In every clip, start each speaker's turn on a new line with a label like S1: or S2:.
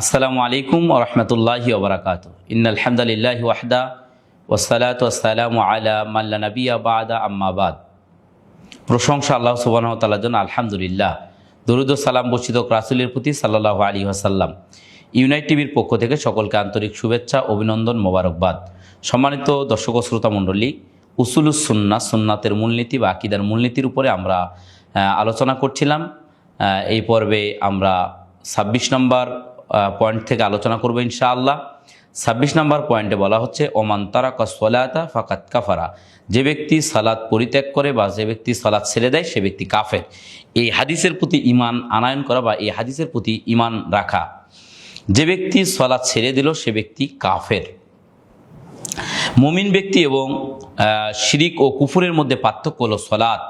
S1: আসসালামু আলাইকুম রহমতুল্লাহি ওবরাকাত ইন্নআলহামদুলিল্লাহ ওয়াহদা ওসালাত ওসালামু আলা মাল্লা নবিয়া বাদা আম্মাবাদ প্রশংসা আল্লাহ সুবাহ তাল্লার জন্য আলহামদুলিল্লাহ। দরুদ সালাম বর্ষিত রাসুলের প্রতি সাল্লাহ আলী আসাল্লাম ইউনাইট টিভির পক্ষ থেকে সকলকে আন্তরিক শুভেচ্ছা, অভিনন্দন, মোবারকবাদ। সম্মানিত দর্শক শ্রোতা মণ্ডলী, উসুলুস সুন্না সুন্নাতের মূলনীতি বা আকিদার মূলনীতির উপরে আমরা আলোচনা করছিলাম। এই পর্বে আমরা ছাব্বিশ নম্বর পয়েন্ট থেকে আলোচনা করব ইনশাআল্লাহ। ছাব্বিশ নম্বর পয়েন্টে বলা হচ্ছে, ওমান তারাকা সলাতা ফাকাত কাফারা। যে ব্যক্তি সালাদ পরিত্যাগ করে বা যে ব্যক্তি সালাদ ছেড়ে দেয়, সে ব্যক্তি কাফের। এই হাদিসের প্রতি ইমান আনায়ন করা বা এই হাদিসের প্রতি ইমান রাখা। যে ব্যক্তি সলাদ ছেড়ে দিল, সে ব্যক্তি কাফের। মুমিন ব্যক্তি এবং শিরিক ও কুফুরের মধ্যে পার্থক্য হলো সলাদ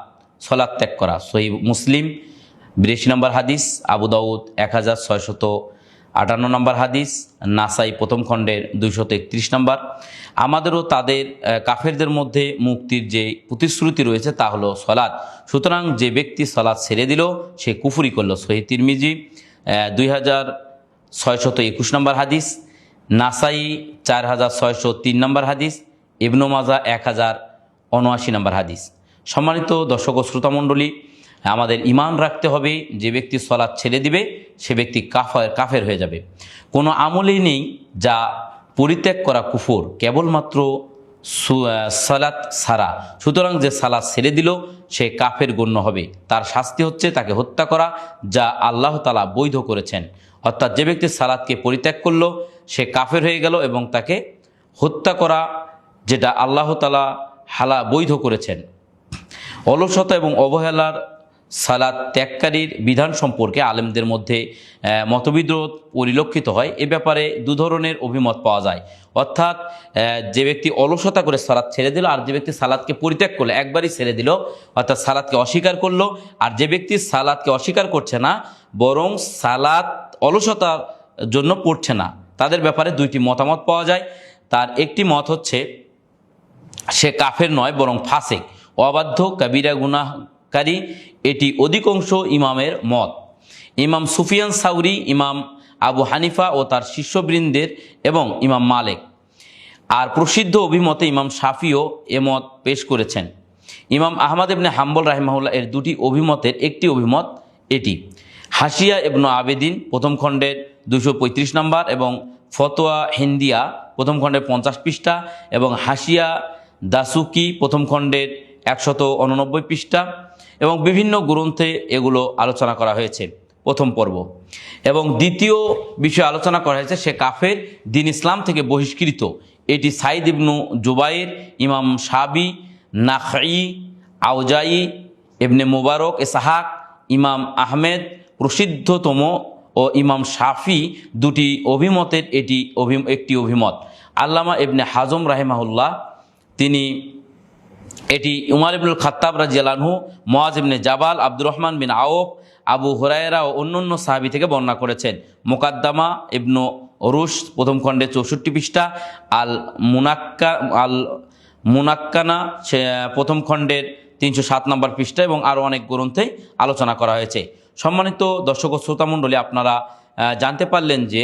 S1: সলাদ ত্যাগ করা। সহি মুসলিম, বিরাশি নম্বর হাদিস, আবু দাউদ এক হাজার ছয়শত আটান্ন নম্বর হাদিস, নাসাই প্রথম খণ্ডের দুইশত একত্রিশ নম্বর। আমাদেরও তাদের কাফেরদের মধ্যে মুক্তির যে প্রতিশ্রুতি রয়েছে তা হলো সলাৎ। সুতরাং যে ব্যক্তি সলাৎ ছেড়ে দিল, সে কুফুরি করল, সহি তিরমিজি দুই হাজার ছয়শত একুশ নম্বর হাদিস, নাসাই চার হাজার ছয়শো তিন নম্বর হাদিস, ইবনু মাজা এক হাজার উনআশি নম্বর হাদিস। সম্মানিত দর্শক ও শ্রোতামণ্ডলী আমাদের ইমান রাখতে হবে, যে ব্যক্তি সলাৎ ছেড়ে দিবে, সে ব্যক্তি কাফের কাফের হয়ে যাবে। কোনো আমলেই নেই যা পরিত্যাগ করা কুফর, কেবলমাত্র সালাত সারা সুতরাং যে সালাত ছেড়ে দিল, সে কাফের গণ্য হবে। তার শাস্তি হচ্ছে তাকে হত্যা করা, যা আল্লাহ তালা বৈধ করেছেন। অর্থাৎ যে ব্যক্তি সালাদকে পরিত্যাগ করল, সে কাফের হয়ে গেল এবং তাকে হত্যা করা, যেটা আল্লাহ তালা হালা, বৈধ করেছেন। অলসতা এবং অবহেলার সালাদ ত্যাগকারীর বিধান সম্পর্কে আলেমদের মধ্যে মতবিদ্রোধ পরিলক্ষিত হয়। এ ব্যাপারে দু ধরনের অভিমত পাওয়া যায়। অর্থাৎ যে ব্যক্তি অলসতা করে সালাদ ছেড়ে দিল আর যে ব্যক্তি সালাদকে পরিত্যাগ করল, একবারই ছেড়ে দিল, অর্থাৎ সালাদকে অস্বীকার করল, আর যে ব্যক্তি সালাদকে অস্বীকার করছে না, বরং সালাদ অলসতার জন্য পড়ছে না। তাদের ব্যাপারে দুইটি মতামত পাওয়া যায়। তার একটি মত হচ্ছে, সে কাফের নয়, বরং ফাঁসে অবাধ্য, কাবিরা গুনাহকারী এটি অধিকাংশ ইমামের মত। ইমাম সুফিয়ান সাউরি, ইমাম আবু হানিফা ও তার শিষ্যবৃন্দের এবং ইমাম মালেক। আর প্রসিদ্ধ অভিমতে ইমাম শাফিও এ মত পেশ করেছেন। ইমাম আহমদ ইবনে হাম্বল রাহিমাহুল্লাহ এর দুটি অভিমতের একটি অভিমত এটি। হাসিয়া ইবনু আবেদিন প্রথম খণ্ডের দুশো পঁয়ত্রিশ নম্বর এবং ফতোয়া হিন্দিয়া প্রথম খণ্ডের পঞ্চাশ পৃষ্ঠা এবং হাসিয়া দাসুকি প্রথম খণ্ডের একশত উননব্বই পৃষ্ঠা। এবং বিভিন্ন গ্রন্থে এগুলো আলোচনা করা হয়েছে। প্রথম পর্ব। এবং দ্বিতীয় বিষয়ে আলোচনা করা হয়েছে, সে কাফের দিন ইসলাম থেকে বহিষ্কৃত। এটি সাইদ ইবনু জুবাইর, ইমাম সাবি নাখাই আউজাই ইবনে মুবারক এসাহাক ইমাম আহমেদ, প্রসিদ্ধতম ও ইমাম শাফি দুটি অভিমতের এটি অভি, একটি অভিমত। আল্লামা ইবনে হাজম রাহেমাহুল্লাহ, তিনি এটি উমার ইবনুল খাত্তাব রাজিয়ালানহু মোয়াজ ইবনে জাবাল, আব্দুর রহমান বিন আওফ আবু হুরায়রা ও অন্যান্য সাহাবি থেকে বর্ণনা করেছেন। মোকাদ্দামা ইবনু রুশ প্রথম খণ্ডে চৌষট্টি পৃষ্ঠা আল মুনাক্কা আল মুনাক্কানা প্রথম খণ্ডের তিনশো সাত নম্বর পৃষ্ঠা এবং আরও অনেক গ্রন্থে আলোচনা করা হয়েছে। সম্মানিত দর্শক ও শ্রোতামণ্ডলী আপনারা জানতে পারলেন যে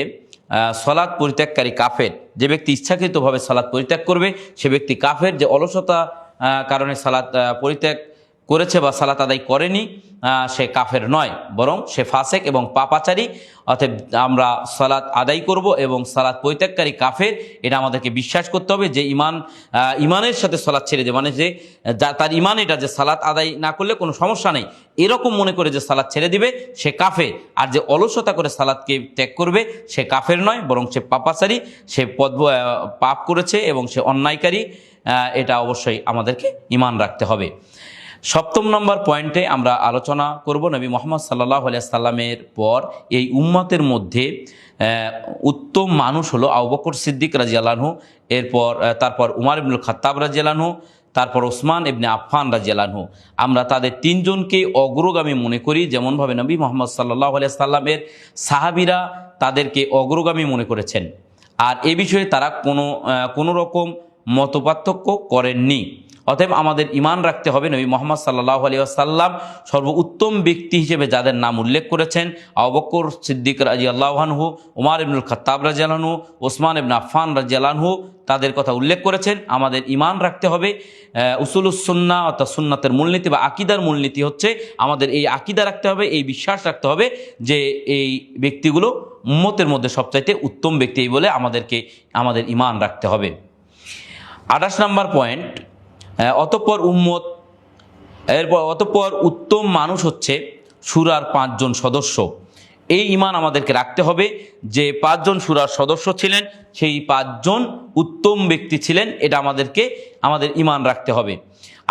S1: সলাৎ পরিত্যাগকারী কাফের, যে ব্যক্তি ইচ্ছাকৃতভাবে সালাদ পরিত্যাগ করবে, সে ব্যক্তি কাফের, যে অলসতা কারণে সালাত পরিত্যাগ করেছে বা সালাত আদায় করেনি সে কাফের নয়, বরং সে ফাসেক এবং পাপাচারী। অতএব আমরা সালাত আদায় করব এবং সালাত পরিত্যাগকারী কাফের, এটা আমাদেরকে বিশ্বাস করতে হবে যে ইমান ইমানের সাথে সালাত ছেড়ে দেবে মানে যে, যা- তার ইমান এটা যে সালাত আদায় না করলে কোনো সমস্যা নেই। এরকম মনে করে যে সালাত ছেড়ে দিবে, সে কাফের। আর যে অলসতা করে সালাদকে ত্যাগ করবে, সে কাফের নয়, বরং সে পাপাচারী, সে পদ পাপ করেছে এবং সে অন্যায়কারী। এটা অবশ্যই আমাদেরকে ইমান রাখতে হবে। সপ্তম নম্বর পয়েন্টে আমরা আলোচনা করব নবী মোহাম্মদ সাল্লাহ সাল্লামের পর এই উম্মতের মধ্যে উত্তম মানুষ হলো আবু বকর সিদ্দিক রাজিয়ালানহু এরপর তারপর উমার ইবনুল খাত্তাব রাজিয়ালানহু তারপর ওসমান ইবনে আফফান রাজিয়ালানহু আমরা তাদের তিনজনকে অগ্রগামী মনে করি, যেমনভাবে নবী মোহাম্মদ সাল্লাহ সাল্লামের সাহাবিরা তাদেরকে অগ্রগামী মনে করেছেন। আর এ বিষয়ে তারা কোনো কোনো রকম মতপার্থক্য করেননি। অতএব আমাদের ইমান রাখতে হবে নবী মোহাম্মদ সাল্লাহ আলী আসাল্লাম সর্বোত্তম ব্যক্তি হিসেবে যাদের নাম উল্লেখ করেছেন আবকর সিদ্দিক রাজি আল্লাহানহু উমার ইবনুল খত্তাব রাজি আলহু ওসমান ইবন আফান রাজি আলহু তাদের কথা উল্লেখ করেছেন। আমাদের ইমান রাখতে হবে উসুলুসন্না অর্থাৎ সুন্নাতের মূলনীতি বা আকিদার মূলনীতি হচ্ছে আমাদের এই আকিদা রাখতে হবে, এই বিশ্বাস রাখতে হবে যে এই ব্যক্তিগুলো উম্মতের মধ্যে সবচাইতে উত্তম ব্যক্তি বলে আমাদেরকে, আমাদের ইমান রাখতে হবে। আঠাশ নাম্বার পয়েন্ট অতঃপর উম্মত, এরপর অতঃপর উত্তম মানুষ হচ্ছে সুরার পাঁচজন সদস্য। এই ইমান আমাদেরকে রাখতে হবে যে পাঁচজন সুরার সদস্য ছিলেন, সেই পাঁচজন উত্তম ব্যক্তি ছিলেন, এটা আমাদেরকে, আমাদের ইমান রাখতে হবে।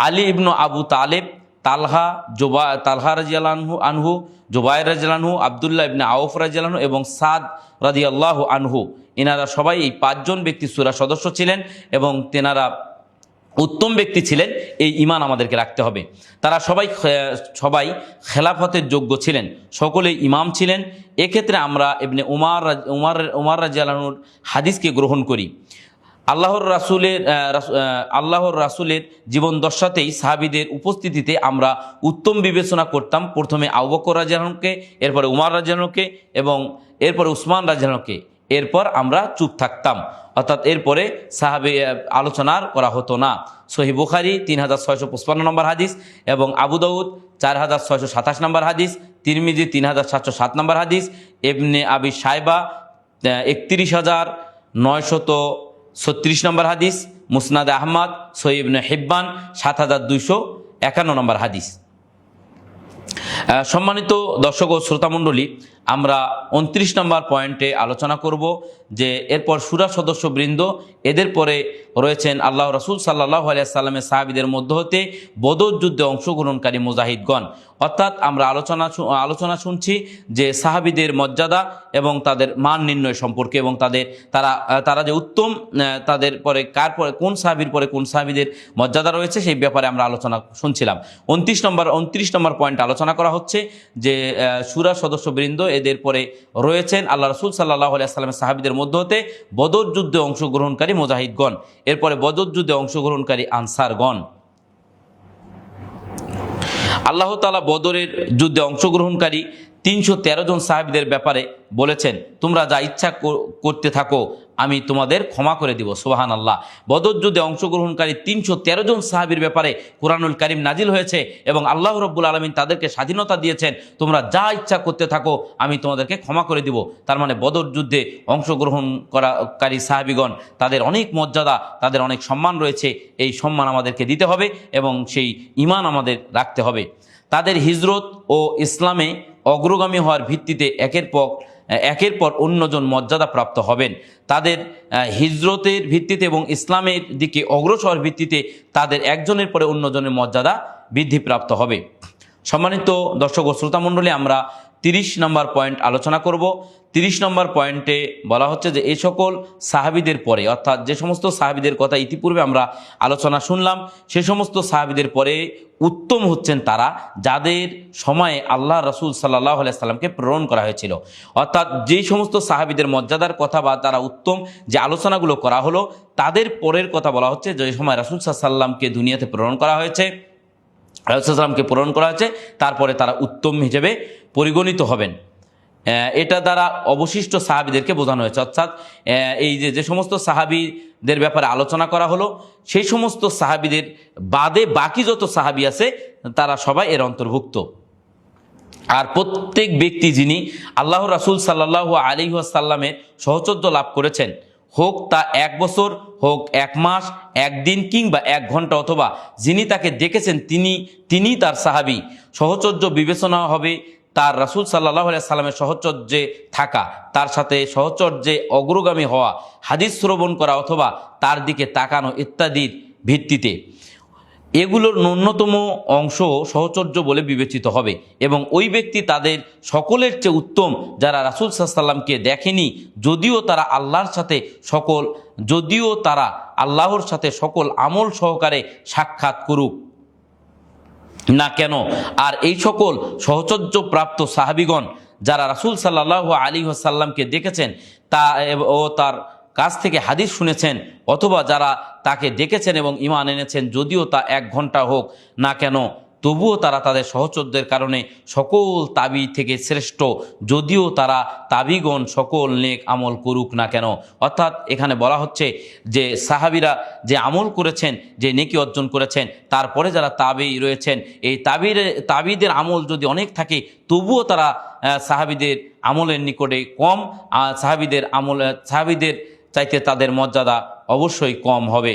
S1: আলী ইবনু আবু তালেব তালহা, জোবা, তালহা রাজিয়ালানহু আনহু জোবায়ের রাজিয়ালানহু আবদুল্লাহ ইবনে আউফ রাজিয়ালানহু এবং সাদ রাজিয়াল্লাহ আনহু। এনারা সবাই এই পাঁচজন ব্যক্তি সুরা সদস্য ছিলেন এবং তেনারা উত্তম ব্যক্তি ছিলেন, এই ইমান আমাদেরকে রাখতে হবে। তারা সবাই সবাই খেলাফতের যোগ্য ছিলেন, সকলেই ইমাম ছিলেন। এক্ষেত্রে আমরা এমনি উমার উমার উমার রাজিয়ালানুর হাদিসকে গ্রহণ করি। আল্লাহর রাসুলের আল্লাহর রাসুলের জীবন দশাতেই সাহাবিদের উপস্থিতিতে আমরা উত্তম বিবেচনা করতাম। প্রথমে আউবকর রাজিয়ানুকে এরপরে উমার রাজিয়ানুকে এবং এরপরে উসমান রাজিয়ানুকে এরপর আমরা চুপ থাকতাম। অর্থাৎ এরপরে সাহাবি আলোচনার করা হতো না। সহি বুখারি তিন হাজার ছয়শো পঁচপান্ন নম্বর হাদিস এবং আবু চার হাজার ছয়শো সাতাশ নম্বর হাদিস, তিরমিজি তিন হাজার সাতশো সাত নম্বর হাদিস এমনি আবি সাইবা একত্রিশ হাজার নয়শত ছত্রিশ নম্বর হাদিস, মুসনাদ আহমদ সৈবনে হেব্বান, সাত হাজার দুইশো একান্ন নম্বর হাদিস। সম্মানিত দর্শক ও শ্রোতামণ্ডলী আমরা উনত্রিশ নম্বর পয়েন্টে আলোচনা করব যে এরপর সুরা সদস্যবৃন্দ এদের পরে রয়েছেন আল্লাহ রসুল সাল্লাহ আলিয়াল্লামের সাহাবিদের মধ্য হতে বদর যুদ্ধে অংশগ্রহণকারী মুজাহিদগণ। অর্থাৎ আমরা আলোচনা আলোচনা শুনছি যে সাহাবিদের মর্যাদা এবং তাদের মান নির্ণয় সম্পর্কে এবং তাদের, তারা তারা যে উত্তম তাদের পরে কার পরে, কোন সাহাবির পরে কোন সাহাবিদের মর্যাদা রয়েছে সেই ব্যাপারে আমরা আলোচনা শুনছিলাম। উনত্রিশ নম্বর উনত্রিশ নম্বর পয়েন্ট আলোচনা করা হচ্ছে যে সুরা সদস্যবৃন্দ এদের পরে রয়েছেন আল্লাহ রসুল সাল্লাহ আলিয়াল্লামের সাহাবিদের মধ্য হতে বদর যুদ্ধে অংশগ্রহণকারী মুজাহিদগণ, এরপরে বদর যুদ্ধে অংশগ্রহণকারী আনসারগণ। আল্লাহ তালা বদরের যুদ্ধে অংশগ্রহণকারী তিনশো তেরো জন সাহাবিদের ব্যাপারে বলেছেন, তোমরা যা ইচ্ছা কর- করতে থাকো, আমি তোমাদের ক্ষমা করে দিব। সোহান আল্লাহ বদর যুদ্ধে অংশগ্রহণকারী তিনশো তেরো জন সাহাবির ব্যাপারে কোরআনুল করিম নাজিল হয়েছে এবং আল্লাহ রব্বুল আলমিন তাদেরকে স্বাধীনতা দিয়েছেন, তোমরা যা ইচ্ছা করতে থাকো, আমি তোমাদেরকে ক্ষমা করে দিব। তার মানে বদর যুদ্ধে অংশগ্রহণ করাকারী সাহাবিগণ, তাদের অনেক মর্যাদা, তাদের অনেক সম্মান রয়েছে, এই সম্মান আমাদেরকে দিতে হবে এবং সেই ইমান আমাদের রাখতে হবে। তাদের হিজরত ও ইসলামে অগ্রগামী হওয়ার ভিত্তিতে একের পর একের পর অন্যজন মর্যাদা প্রাপ্ত হবেন। তাদের হিজরতের ভিত্তিতে এবং ইসলামের দিকে অগ্রসর ভিত্তিতে তাদের একজনের পরে অন্যজনের মর্যাদা বৃদ্ধিপ্রাপ্ত হবে। সম্মানিত দর্শক ও শ্রোতামণ্ডলী, আমরা তিরিশ নম্বর পয়েন্ট আলোচনা করব। তিরিশ নম্বর পয়েন্টে বলা হচ্ছে যে এই সকল সাহাবিদের পরে, অর্থাৎ যে সমস্ত সাহাবিদের কথা ইতিপূর্বে আমরা আলোচনা শুনলাম, সে সমস্ত সাহাবিদের পরে উত্তম হচ্ছেন তারা যাদের সময়ে আল্লাহ রসুল সাল্লাহ সাল্লামকে প্রেরণ করা হয়েছিল। অর্থাৎ যেই সমস্ত সাহাবিদের মর্যাদার কথা বা তারা উত্তম যে আলোচনাগুলো করা হলো, তাদের পরের কথা বলা হচ্ছে যে সময় রাসুল সাল্লামকে দুনিয়াতে প্রেরণ করা হয়েছে আলাইসাল্লামকে পূরণ করা হয়েছে, তারপরে তারা উত্তম হিসেবে পরিগণিত হবেন। এটা দ্বারা অবশিষ্ট সাহাবিদেরকে বোঝানো হয়েছে। অর্থাৎ এই যে যে সমস্ত সাহাবিদের ব্যাপারে আলোচনা করা হলো, সেই সমস্ত সাহাবিদের বাদে বাকি যত সাহাবি আছে, তারা সবাই এর অন্তর্ভুক্ত। আর প্রত্যেক ব্যক্তি যিনি আল্লাহ রাসুল সাল্লাহ আলী আসাল্লামের সহচর্য লাভ করেছেন, হোক তা এক বছর, হোক এক মাস, একদিন কিংবা এক ঘণ্টা অথবা যিনি তাকে দেখেছেন, তিনি তিনি তার সাহাবি। সহচর্য বিবেচনা হবে তার রাসুল সাল্লাহ সাল্লামের সহচর্যে থাকা, তার সাথে সহচর্যে অগ্রগামী হওয়া, হাদিস শ্রবণ করা অথবা তার দিকে তাকানো ইত্যাদির ভিত্তিতে এগুলোর ন্যূনতম অংশ সহচর্য বলে বিবেচিত হবে এবং ওই ব্যক্তি তাদের সকলের চেয়ে উত্তম যারা রাসুল সাল্লামকে দেখেনি, যদিও তারা আল্লাহর সাথে সকল, যদিও তারা আল্লাহর সাথে সকল আমল সহকারে সাক্ষাৎ করুক। না কেন? আর এই সকল সহচর্য প্রাপ্ত সাহাবিগণ যারা রাসুল সাল্লাহ আলী সাল্লামকে দেখেছেন, তা ও তার কাছ থেকে হাদিস শুনেছেন, অথবা যারা তাকে দেখেছেন এবং ইমান এনেছেন, যদিও তা এক ঘণ্টা হোক, না কেন? তবুও তারা তাদের সহচরদের কারণে সকল তাবি থেকে শ্রেষ্ঠ, যদিও তারা তাবিগণ সকল নেক আমল করুক না কেন। অর্থাৎ এখানে বলা হচ্ছে যে সাহাবিরা যে আমল করেছেন, যে নেকি অর্জন করেছেন, তারপরে যারা তাবি রয়েছেন, এই তাবির, তাবিদের আমল যদি অনেক থাকে, তবুও তারা সাহাবিদের আমলের নিকটে কম সাহাবিদের আমল, সাহাবিদের চাইতে তাদের মর্যাদা অবশ্যই কম হবে।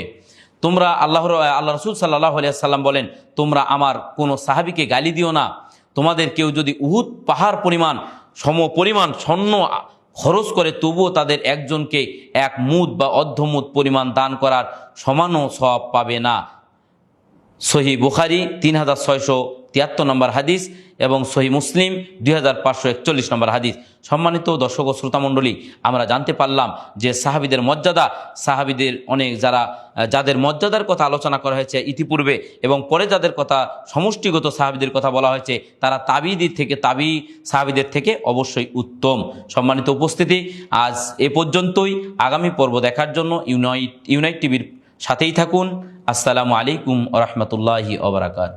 S1: তোমরা আল্লাহর আল্লাহ রসুল সাল্লাহ সাল্লাম বলেন, তোমরা আমার কোনো সাহাবিকে গালি দিও না। তোমাদের কেউ যদি উহুদ পাহাড় পরিমাণ, সম পরিমাণ স্বর্ণ খরচ করে, তবুও তাদের একজনকে এক মুদ বা অর্ধমুদ পরিমাণ দান করার সমানও সব পাবে না। সহি বুখারি তিন হাজার ছয়শো তিয়াত্তর নম্বর হাদিস এবং সহি মুসলিম দুই হাজার পাঁচশো একচল্লিশ নম্বর হাদিস। সম্মানিত দর্শক ও শ্রোতামণ্ডলী আমরা জানতে পারলাম যে সাহাবিদের মর্যাদা, সাহাবিদের অনেক যারা, যাদের মর্যাদার কথা আলোচনা করা হয়েছে ইতিপূর্বে এবং পরে যাদের কথা সমষ্টিগত সাহাবিদের কথা বলা হয়েছে, তারা তাবিদের থেকে তাবি সাহাবিদের থেকে অবশ্যই উত্তম। সম্মানিত উপস্থিতি, আজ এ পর্যন্তই। আগামী পর্ব দেখার জন্য ইউনাইট ইউনাইট টিভির সাথেই থাকুন। আসসালামু আলাইকুম রহমতুল্লাহি ওবরাকাত